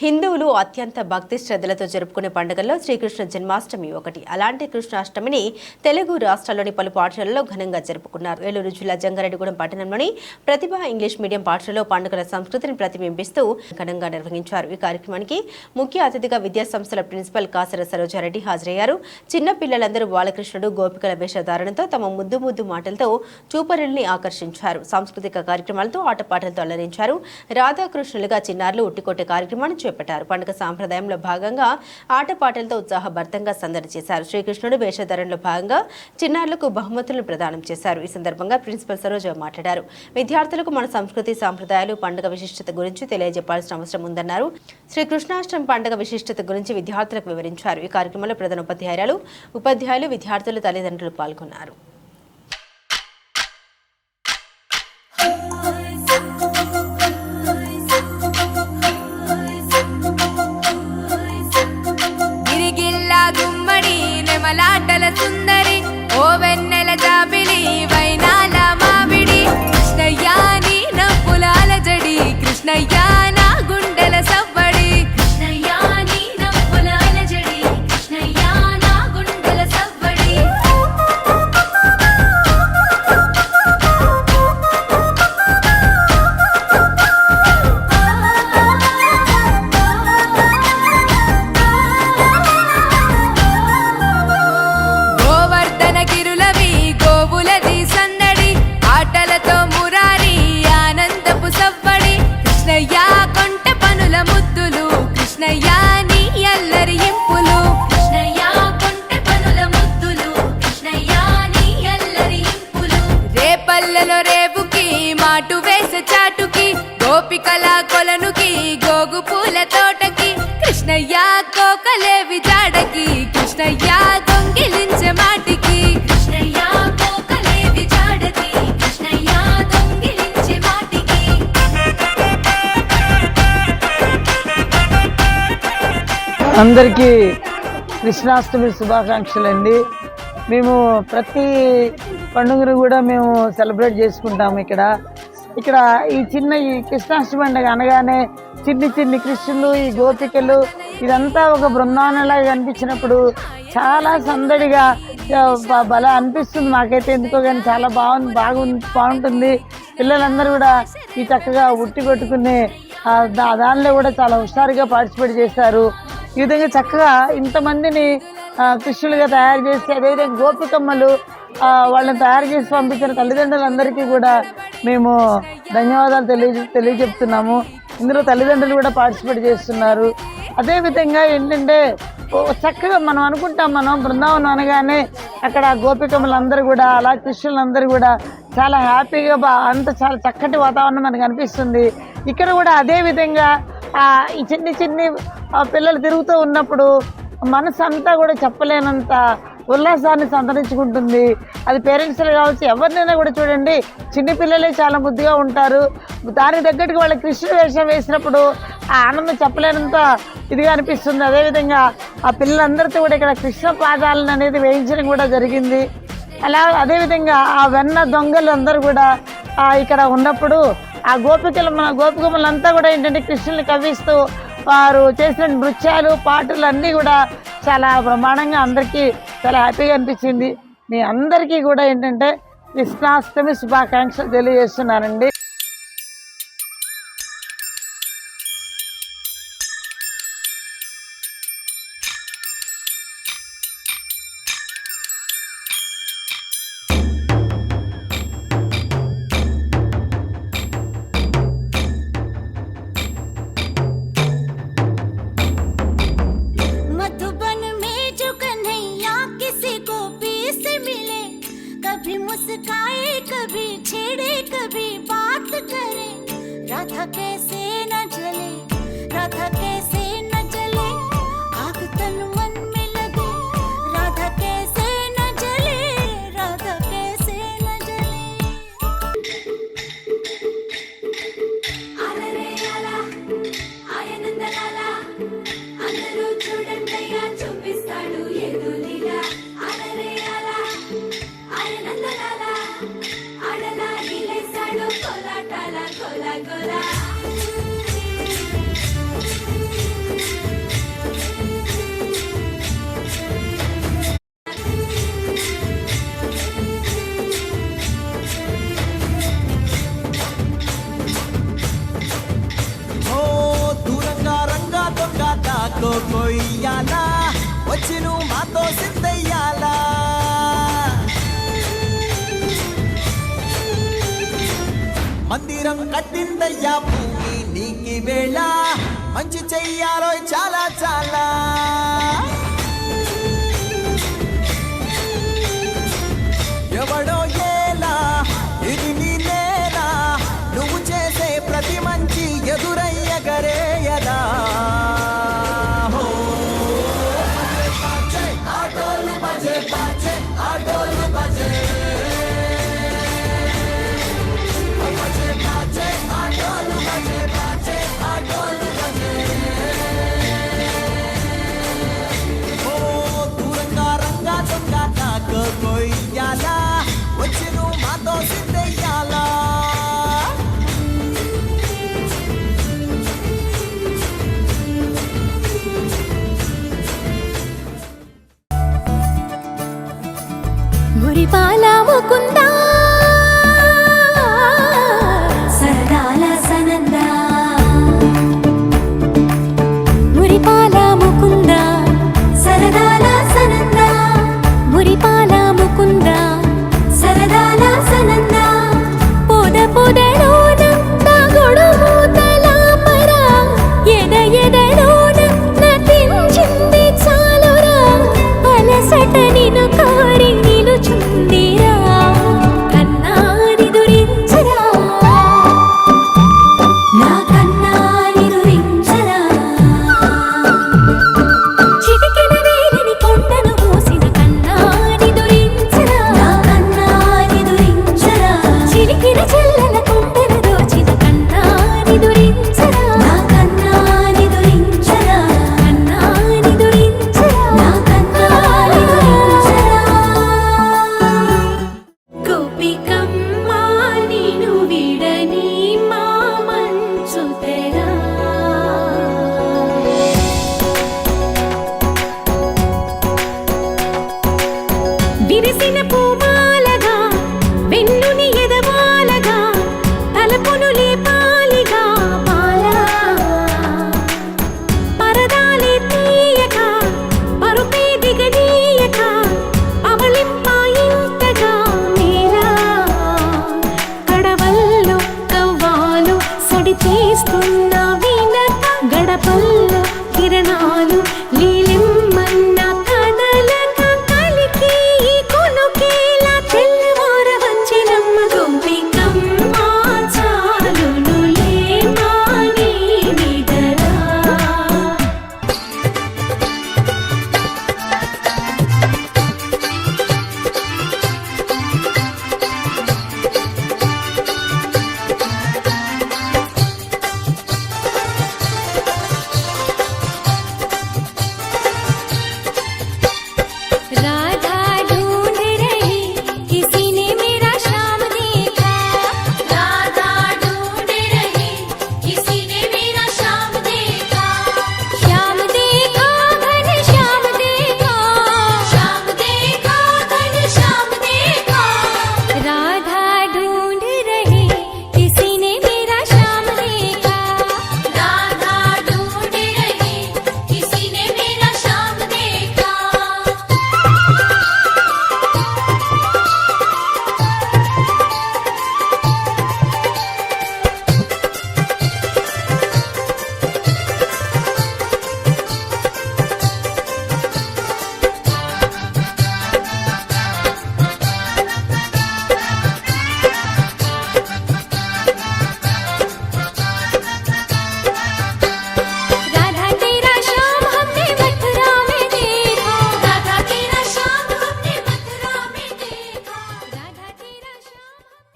హిందువులు అత్యంత భక్తి శ్రద్ధలతో జరుపుకునే పండుగల్లో శ్రీకృష్ణ జన్మాష్టమి ఒకటి. అలాంటి కృష్ణాష్టమిని తెలుగు రాష్ట్రాల్లోని పలు పాఠశాలల్లో ఘనంగా జరుపుకున్నారు. ఏలూరు జిల్లా జంగారెడ్డిగూడెం పట్టణంలోని ప్రతిభ ఇంగ్లీష్ మీడియం పాఠశాలలో పండుగల సంస్కృతిని ప్రతిబింబిస్తూ ఘనంగా నిర్వహించారు. ఈ కార్యక్రమానికి ముఖ్య అతిథిగా విద్యాసంస్థల ప్రిన్సిపల్ కాసర సరోజారెడ్డి హాజరయ్యారు. చిన్న పిల్లలందరూ బాలకృష్ణుడు గోపికల వేషధారణతో తమ ముద్దు ముద్దు మాటలతో చూపరుల్ని ఆకర్షించారు. సాంస్కృతిక కార్యక్రమాలతో ఆటపాటలతో అలరించారు. రాధాకృష్ణులుగా చిన్నారులు ఉట్టికొట్టే కార్యక్రమాన్ని చేపట్టారు. పండుగ సాంప్రదాయంలో భాగంగా ఆటపాటలతో ఉత్సాహభరితంగా సందడి చేశారు. శ్రీకృష్ణుడు వేషధారణలో భాగంగా చిన్నారులకు బహుమతులను ప్రదానం చేశారు. ఈ సందర్భంగా ప్రిన్సిపల్ సరోజ మాట్లాడారు. విద్యార్థులకు మన సంస్కృతి సాంప్రదాయాలు పండుగ విశిష్టత గురించి తెలియజెప్పాల్సిన అవసరం ఉందన్నారు. శ్రీకృష్ణాష్టమి పండుగ విశిష్టత గురించి విద్యార్థులకు వివరించారు. ఈ కార్యక్రమంలో ప్రధాన ఉపాధ్యాయులు ఉపాధ్యాయులు విద్యార్థులు తల్లిదండ్రులు పాల్గొన్నారు. నెలలో రేపుకి మాటు వేసే చాటుకి గోపికల కొలనుకి గోగు పూల తోటకి కృష్ణయ్య కోకలేవి జాడకి కృష్ణయ్య దొంగిలించే మాటికి. కృష్ణయ్య కోకలేవి జాడకి కృష్ణయ్య దొంగిలించే మాటికి. అందరికీ కృష్ణాష్టమి శుభాకాంక్షలు అండి మేము ప్రతి పండుగను కూడా మేము సెలబ్రేట్ చేసుకుంటాము ఇక్కడ. ఇక్కడ ఈ చిన్న ఈ కృష్ణాష్టమి పండుగ అనగానే చిన్ని చిన్ని కృష్ణులు ఈ గోపికలు ఇదంతా ఒక బృందావనంలాగా కనిపించినప్పుడు చాలా సందడిగా బలా అనిపిస్తుంది మాకైతే. ఎందుకో కానీ చాలా బాగుంది బాగుంది బాగుంటుంది. పిల్లలందరూ కూడా ఈ చక్కగా ఉట్టి కొట్టుకునే దా- దానిలో కూడా చాలా హుషారుగా పార్టిసిపేట్ చేశారు. ఈ విధంగా చక్కగా ఇంతమందిని కృష్ణులుగా తయారు చేసి అదేవిధంగా గోపికమ్మలు వాళ్ళని తయారు చేసి పంపించిన తల్లిదండ్రులందరికీ కూడా మేము ధన్యవాదాలు తెలియ తెలియజెప్తున్నాము. ఇందులో తల్లిదండ్రులు కూడా పార్టిసిపేట్ చేస్తున్నారు. అదేవిధంగా ఏంటంటే చక్కగా మనం అనుకుంటాం మనం బృందావనం అనగానే అక్కడ గోపికమ్మలందరూ కూడా అలా శిష్యులందరూ కూడా చాలా హ్యాపీగా బా అంత చాలా చక్కటి వాతావరణం మనకు అనిపిస్తుంది. ఇక్కడ కూడా అదే విధంగా ఈ చిన్ని చిన్ని పిల్లలు తిరుగుతూ ఉన్నప్పుడు మనసు అంతా కూడా చెప్పలేనంత ఉల్లాసాన్ని సంతరించుకుంటుంది. అది పేరెంట్స్ కావచ్చు ఎవరినైనా కూడా చూడండి. చిన్న పిల్లలే చాలా ముద్దుగా ఉంటారు. దానికి తగ్గట్టుగా వాళ్ళ కృష్ణ వేషం వేసినప్పుడు ఆ ఆనందం చెప్పలేనంత ఇదిగా అనిపిస్తుంది. అదేవిధంగా ఆ పిల్లలందరితో కూడా ఇక్కడ కృష్ణ పాదాలను అనేది వేయించడం కూడా జరిగింది. అలా అదేవిధంగా ఆ వెన్న దొంగలు అందరూ కూడా ఇక్కడ ఉన్నప్పుడు ఆ గోపికలు మన గోపికమ్మలంతా కూడా ఏంటంటే కృష్ణుని కవ్విస్తూ వారు చేసిన నృత్యాలు పాటలు అన్నీ కూడా చాలా బ్రహ్మాండంగా అందరికీ చాలా హ్యాపీగా అనిపించింది. మీ అందరికీ కూడా ఏంటంటే కృష్ణాష్టమి శుభాకాంక్షలు తెలియజేస్తున్నానండి. 他。మందిరం కట్టిందయ్యా భూమి నీకి వేళ. మంచి చెయ్యాలో చాలా చాలా.